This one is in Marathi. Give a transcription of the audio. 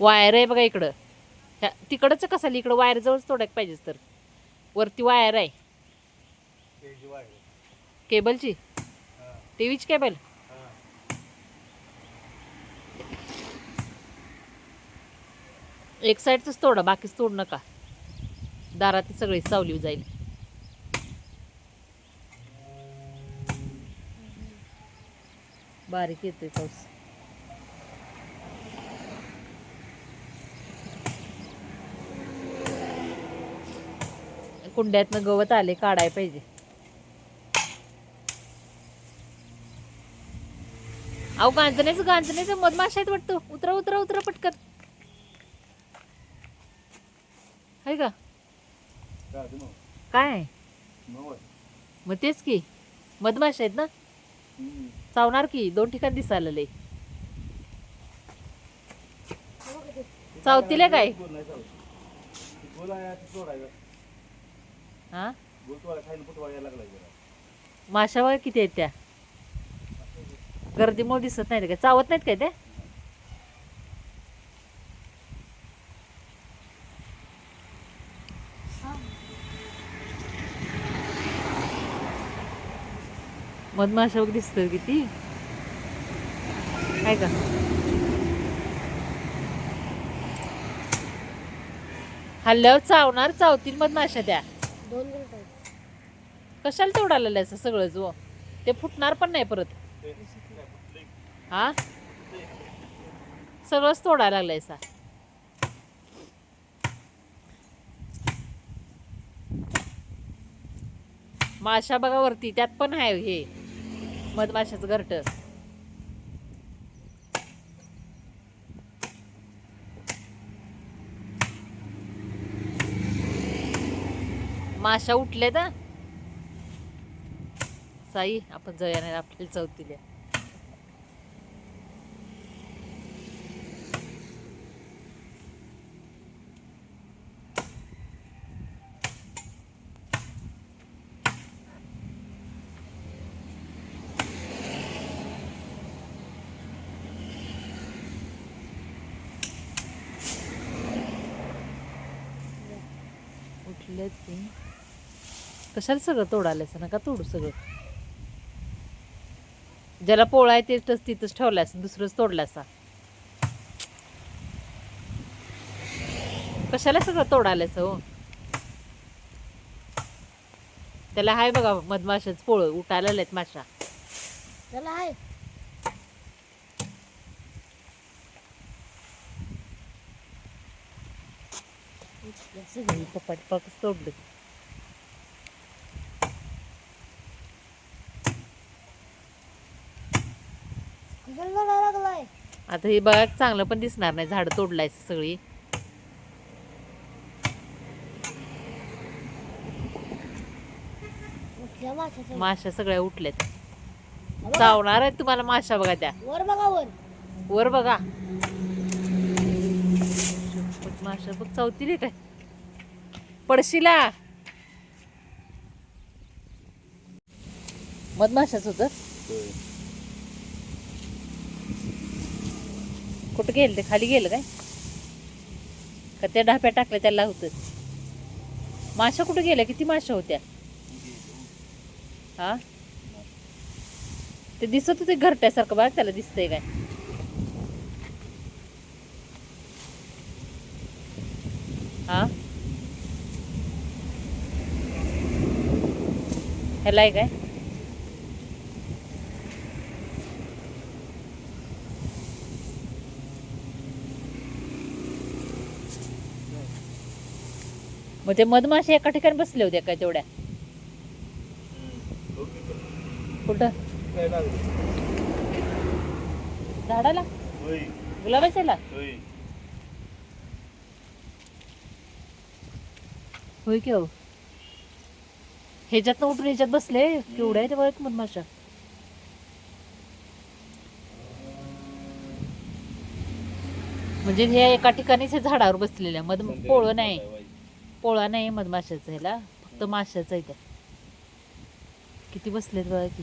वायर आहे बघा इकडं. ह्या तिकडंच कसं आली? इकडं वायर जवळच तोडायला पाहिजेच तर. वरती वायर आहे. केबलची? हा टी व्हीची केबल? एक साईडचंच तोडा बाकीच तोड नका. दारात सगळी सावली जाईल. बारीक येतोय पाऊस. कुंड्यातनं गवत आले काढाय पाहिजे. अहो गांजण्याचं गांजण्याचं मधमाशा आहेत वाटतं. उतरा उतरा उतरा पटकन. आहे का? काय? मग आहे? मग तेच की. मधमाशा आहेत ना? चावणार की? दोन ठिकाण दिसायला लय. चावतील काय गोल नाही चालत. ते गोल आहे, ते तोडायचं. हा? बघा किती आहेत त्या? गर्दीमुळे दिसत नाहीत काय चावत नाहीत काय त्या मधमाशा बघ दिसत किती? आहे का? हल्ल्यावर चावणार चावतील मधमाशा त्या. दोन मिनिट कशाला तेवढा आलेलं असं सगळं जो ते फुटणार पण नाही परत. हा? सगळंच तोडायला लागलंय सा. माशा बघा वरती त्यात पण आहे हे. मधमाशाचं घरट. माशा उठले ना साई आपण जाऊया नाही आपल्याला चौथीला उठलेत की. कशाला सगळं तोडायलायचं नका तोडू सगळं. ज्याला पोळा आहे तेच तिथंच ठेवला असं दुसरंच तोडला असा कशाला सगळं तोडायलायचं हो? त्याला हाय बघा मधमाशाच पोळ उठायला आलेत माशा. त्याला आहे सगळी पपाट पाकच तोडले लागलाय आता हे बघा चांगलं पण दिसणार नाही. झाडं तोडलायचं सगळी. माशा सगळ्या उठल्यात. चावणार आहेत तुम्हाला माशा बघा त्या. वर बघा वर. वर बघा. माशा बघ चौथीली काय? पडशीला. मधमाशाच होत? कुठं गेलं ते? खाली गेलं काय? का त्या ढाप्या टाकल्या त्याला होतं माशा कुठं गेल्या? किती माशा होत्या? हा? ते दिसत होते घरट्यासारखं बघ त्याला दिसतंय काय. हा? ह्याला आहे काय? मग ते मधमाशा एका ठिकाणी बसले होते काय तेवढ्या. कुठं? झाडाला गुलाबाच्याला होय. की हो ह्याच्यात उठून ह्याच्यात बसले केवढ्या आहे ते बघ मधमाशा म्हणजे हे एका ठिकाणीच झाडावर बसलेल्या मध पोळं नाही पोळा नाही मधमाशाचा ह्याला फक्त माशाचं आहे त्या किती बसलेत बघा की.